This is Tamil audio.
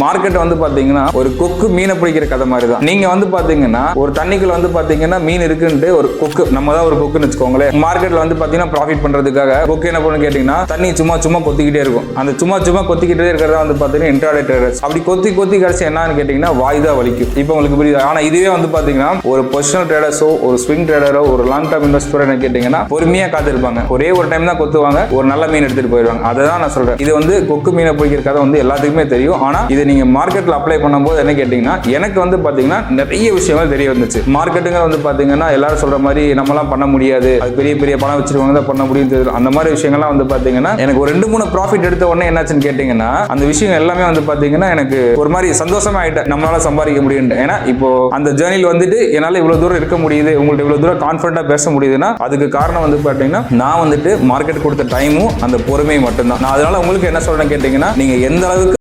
மார்க்கெட் வந்து பாத்தீங்கன்னா ஒரு கொக்கு மீனை பிடிக்கிற கதை மாதிரி தான் நீங்க வந்து பாத்தீங்கன்னா ஒரு தண்ணிக்குள்ள வந்து பாத்தீங்கன்னா மீன் இருக்குன்ட்டு ஒரு கொக்கு நம்ம தான் ஒரு கொக்குன்னு வச்சுக்கோங்களேன். மார்க்கெட்ல வந்து பாத்தீங்கன்னா ப்ராஃபிட் பண்றதுக்காக கொக்கு என்ன பண்ணு கேட்டீங்கன்னா தண்ணி சும்மா சும்மா கொத்திக்கிட்டே இருக்கும். அந்த சும்மா சும்மா கொத்திக்கிட்டே இருக்கிறதா வந்து பாத்தீங்கன்னா இன்ட்ராடே ட்ரேடர்ஸ் அப்படி கொத்தி கொத்தி கடைசி என்னன்னு கேட்டீங்கன்னா வாய் தான் வலிக்கும். இப்போ உங்களுக்கு புரியுது? ஆனா இதுவே வந்து பாத்தீங்கன்னா ஒரு பொசிஷனல் ட்ரேடர்ஸோ ஒரு ஸ்விங் ட்ரேடரோ ஒரு லாங் டேர்ம் இன்வெஸ்டரோ என்ன கேட்டீங்கன்னா பொறுமையா காத்திருப்பாங்க. ஒரே ஒரு டைம் தான் கொத்துவாங்க ஒரு நல்ல மீன் எடுத்துட்டு போயிடுவாங்க. அதை தான் நான் சொல்றேன். இது வந்து கொக்கு மீனை பிடிக்கிற கதை வந்து எல்லாத்துக்குமே தெரியும். ஆனா இதை நீங்க மார்க்கெட்ல அப்ளை பண்ணும்போது என்ன கேட்டீங்கன்னா எனக்கு வந்து பாத்தீங்கன்னா நிறைய விஷயங்கள் தெரிய வந்துச்சு. மார்க்கெட்டுங்க வந்து பாத்தீங்கன்னா எல்லாரும் சொல்ற மாதிரி நம்மலாம் பண்ண முடியாது. அது பெரிய பெரிய பணம் வச்சிருக்கவங்க தான் பண்ண முடியும் தெரியும். அந்த மாதிரி விஷயங்கள்லாம் வந்து பாத்தீங்கன்னா எனக்கு ஒரு ரெண்டு மூணு ப்ராஃபிட் எடுத்த உடனே என்னாச்சுன்னு கேட்டீங்கன்னா அந்த விஷயம் எல்லாமே வந்து பாத்தீங்கன்னா எனக்கு ஒரு மாதிரி சந்தோஷமா ஆயிட்டேன். நம்மளால சம்பாதிக்க முடியும் ஏன்னா இப்போ அந்த ஜேர்னியில் வந்துட்டு என்னால இவ்வளவு தூரம் இருக்க முடியுது உங்கள்ட்ட இவ்வளவு தூரம் கான்ஃபிடண்டா பேச முடியுதுன்னா அதுக்கு காரணம் வந்து பாத்தீங்கன்னா நான் வந்துட்டு மார்க்கெட் கொடுத்த டைமும் அந்த பொறுமையும் மட்டும்தான். நான் அதனால உங்களுக்கு என்ன சொல்றேன் கேட்டீங்கன்னா நீங்க எந்த அளவுக்கு